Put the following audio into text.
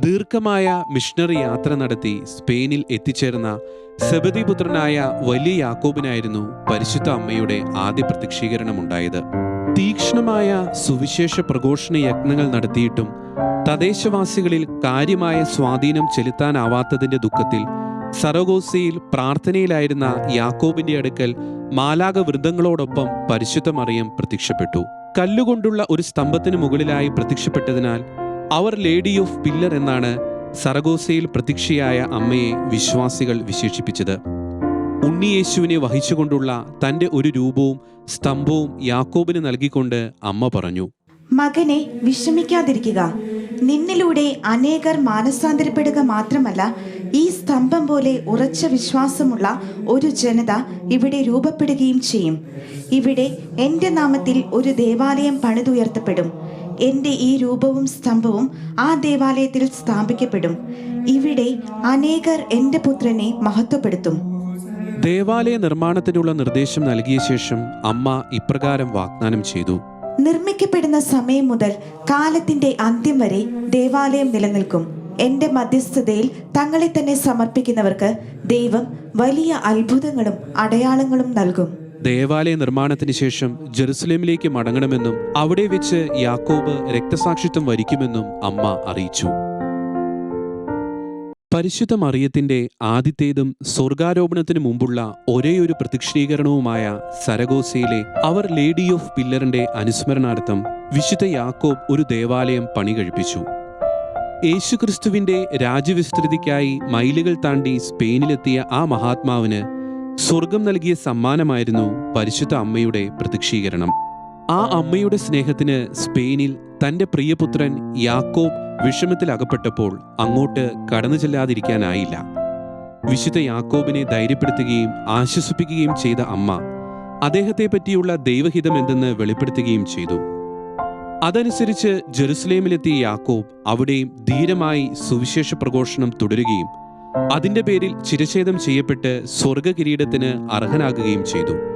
ദീർഘമായ മിഷണറി യാത്ര നടത്തി സ്പെയിനിൽ എത്തിച്ചേർന്ന സെബദിപുത്രനായ വലിയ യാക്കോബിനായിരുന്നു പരിശുദ്ധ അമ്മയുടെ ആദ്യ പ്രത്യക്ഷീകരണമുണ്ടായത്. തീക്ഷ്ണമായ സുവിശേഷ പ്രഘോഷണ യജ്ഞങ്ങൾ നടത്തിയിട്ടും തദ്ദേശവാസികളിൽ കാര്യമായ സ്വാധീനം ചെലുത്താനാവാത്തതിന്റെ ദുഃഖത്തിൽ സറഗോസയിൽ പ്രാർത്ഥനയിലായിരുന്ന യാക്കോബിന്റെ അടുക്കൽ മാലാക വൃന്ദങ്ങളോടൊപ്പം പരിശുദ്ധ മറിയം പ്രത്യക്ഷപ്പെട്ടു. കല്ലുകൊണ്ടുള്ള ഒരു സ്തംഭത്തിന് മുകളിലായി പ്രത്യക്ഷപ്പെട്ടതിനാൽ അവർ ലേഡി ഓഫ് പില്ലർ എന്നാണ് സറഗോസയിൽ പ്രത്യക്ഷയായ അമ്മയെ വിശ്വാസികൾ വിശേഷിപ്പിച്ചത്. ഉണ്ണിയേശുവിനെ വഹിച്ചുകൊണ്ടുള്ള തന്റെ ഒരു രൂപവും സ്തംഭവും യാക്കോബിന് നൽകിക്കൊണ്ട് അമ്മ പറഞ്ഞു. മകനെ വിഷമിക്കാതിരിക്കുക. നിന്നിലൂടെ അനേകർ മാനസാന്തരപ്പെടുക മാത്രമല്ല ഈ സ്തംഭം പോലെ ഉറച്ച വിശ്വാസമുള്ള ഒരു ജനത ഇവിടെ രൂപപ്പെടുകയും ചെയ്യും. ഇവിടെ എന്റെ നാമത്തിൽ ഒരു ദേവാലയം പണിതുയർത്തപ്പെടും. എന്റെ ഈ രൂപവും സ്തംഭവും ആ ദേവാലയത്തിൽ സ്ഥാപിക്കപ്പെടും. ഇവിടെ അനേകർ എന്റെ പുത്രനെ മഹത്വപ്പെടുത്തും. ദേവാലയ നിർമ്മാണത്തിനുള്ള നിർദ്ദേശം നൽകിയ ശേഷം അമ്മ ഇപ്രകാരം വാഗ്ദാനം ചെയ്തു. നിർമ്മിക്കപ്പെടുന്ന സമയം മുതൽ കാലത്തിന്റെ അന്ത്യം വരെ ദേവാലയം നിലനിൽക്കും. എന്റെ മധ്യസ്ഥതയിൽ തങ്ങളെ തന്നെ സമർപ്പിക്കുന്നവർക്ക് ദൈവം വലിയ അത്ഭുതങ്ങളും അടയാളങ്ങളും നൽകും. ദേവാലയ നിർമ്മാണത്തിന് ശേഷം ജെറുസലേമിലേക്ക് മടങ്ങണമെന്നും അവിടെ വെച്ച് യാക്കോബ് രക്തസാക്ഷിത്വം വരിക്കുമെന്നും അമ്മ അറിയിച്ചു. പരിശുദ്ധ മറിയത്തിന്റെ ആദ്യത്തേതും സ്വർഗാരോപണത്തിനു മുമ്പുള്ള ഒരേയൊരു പ്രത്യക്ഷീകരണവുമായ സരഗോസയിലെ അവർ ലേഡി ഓഫ് പില്ലറിന്റെ അനുസ്മരണാർത്ഥം വിശുദ്ധ യാക്കോബ് ഒരു ദേവാലയം പണി കഴിപ്പിച്ചു യേശുക്രിസ്തുവിന്റെ രാജ്യവിസ്തൃതിക്കായി മൈലുകൾ താണ്ടി സ്പെയിനിലെത്തിയ ആ മഹാത്മാവിന് സ്വർഗം നൽകിയ സമ്മാനമായിരുന്നു പരിശുദ്ധ അമ്മയുടെ പ്രതീക്ഷീകരണം ആ അമ്മയുടെ സ്നേഹത്തിന് സ്പെയിനിൽ തന്റെ പ്രിയപുത്രൻ യാക്കോബ് വിഷമത്തിൽ അകപ്പെട്ടപ്പോൾ അങ്ങോട്ട് കടന്നു ചെല്ലാതിരിക്കാനായില്ല. വിശുദ്ധ യാക്കോബിനെ ധൈര്യപ്പെടുത്തുകയും ആശ്വസിപ്പിക്കുകയും ചെയ്ത അമ്മ അദ്ദേഹത്തെ പറ്റിയുള്ള ദൈവഹിതം എന്തെന്ന് വെളിപ്പെടുത്തുകയും ചെയ്തു. അതനുസരിച്ച് ജെറുസലേമിലെത്തിയ യാക്കോബ് അവിടെയും ധീരമായി സുവിശേഷ പ്രഘോഷണം തുടരുകയും അതിന്റെ പേരിൽ ചിരച്ഛേദം ചെയ്യപ്പെട്ട് സ്വർഗകിരീടത്തിന് അർഹനാകുകയും ചെയ്തു.